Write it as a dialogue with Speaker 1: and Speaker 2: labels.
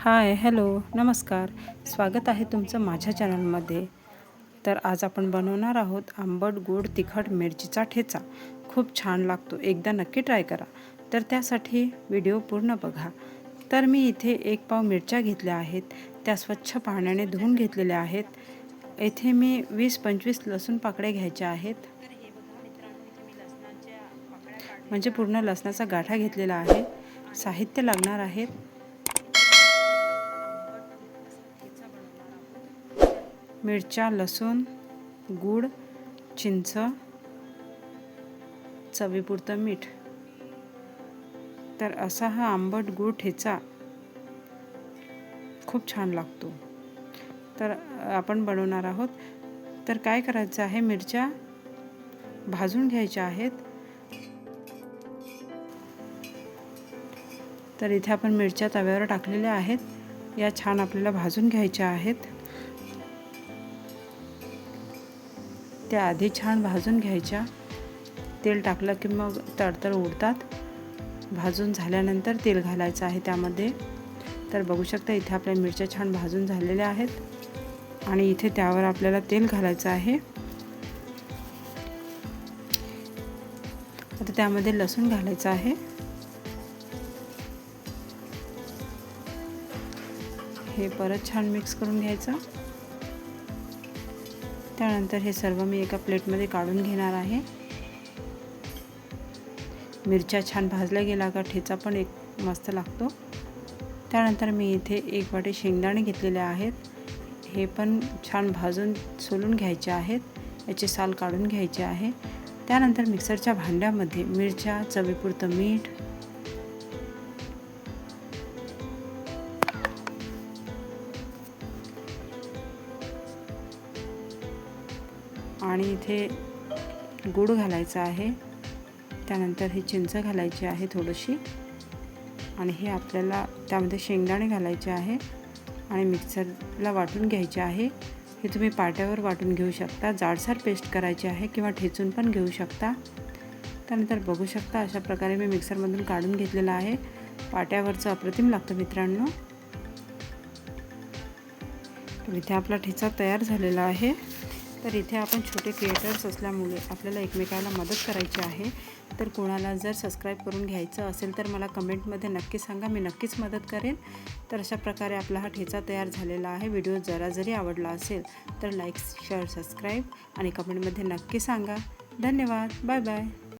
Speaker 1: Hi hello नमस्कार. स्वागत आहे तुमचं माझ्या चॅनलमध्ये. तर आज आपण बनवणार आहोत आंबट गोड तिखट मिरचीचा ठेचा. खूप छान लागतो. एकदा नक्की ट्राय करा. तर त्यासाठी व्हिडिओ पूर्ण बघा. तर मी इथे एक पाव मिरच्या घेतल्या आहेत. त्या स्वच्छ पाण्याने धुवून घेतलेल्या आहेत. येथे मी वीस पंचवीस लसूण पाकळ्या घ्यायच्या आहेत. म्हणजे पूर्ण लसणाचा गाठा घेतलेला आहे. साहित्य लागणार आहेत मिरच्या लसूण गूळ चिंच चवीपुरतं मीठ. तर असा हा आंबट गूळ ठेचा खूप छान लागतो. तर आपण बनवणार आहोत. तर काय करायचं आहे? मिरच्या भाजून घ्यायच्या आहेत. तर इथे आपण मिरच्या तव्यावर टाकलेल्या आहेत. या छान आपल्याला भाजून घ्यायच्या आहेत. त्या आधी छान भाजून घ्यायच्या. तेल टाकलं की मग तडतड उडतात. भाजून झाल्यानंतर तेल घालायचं आहे त्यामध्ये. तर बघू शकता इथे आपल्या मिरच्या छान भाजून झालेल्या आहेत. आणि इथे त्यावर आपल्याला तेल घालायचं आहे. आता त्यामध्ये लसूण घालायचं आहे. हे परत छान मिक्स करून घ्यायचं. त्यानंतर हे सर्व मी एका प्लेटमध्ये काढून घेणार आहे. मिरच्या छान भाजल्या गेला का ठेचा पण एक मस्त लागतो. त्यानंतर मी इथे एक वाटी शेंगदाणे घेतलेले आहेत. हे पण छान भाजून सोलून घ्यायचे आहेत. याचे साल काढून घ्यायचे आहे. त्यानंतर मिक्सरच्या भांड्यामध्ये मिरच्या चवीपुरतं मीठ आणि इथे गूळ घालायचा आहे. त्यानंतर ही चिंच घालायची आहे थोडीशी. आणि हे आपल्याला त्यामध्ये शेंगदाणे घालायचे आहे आणि मिक्सरला वाटून घ्यायचे आहे. हे तुम्ही पाट्यावर वाटून घेऊ शकता. जाडसर पेस्ट करायची आहे किंवा ठेचून पण घेऊ शकता. त्यानंतर बघू शकता अशा प्रकारे मी मिक्सरमधून काढून घेतलेलं आहे. पाट्यावरचं अप्रतिम लागतं मित्रांनो. तर इथे आपला ठेचा तयार झालेला आहे. तर इथे आपण छोटे क्रिएटर्स असल्यामुळे आपल्याला एकमेकाला मदत करायची आहे. तर कोणाला जर सबस्क्राईब करून घ्यायचं असेल तर मला कमेंटमध्ये नक्की सांगा मी नक्कीच मदत करेन. तर अशा प्रकारे आपला हा ठेचा तयार झालेला आहे. व्हिडिओ जरा जरी आवडला असेल तर लाईक शेअर सबस्क्राईब आणि कमेंटमध्ये नक्की सांगा. धन्यवाद. Bye bye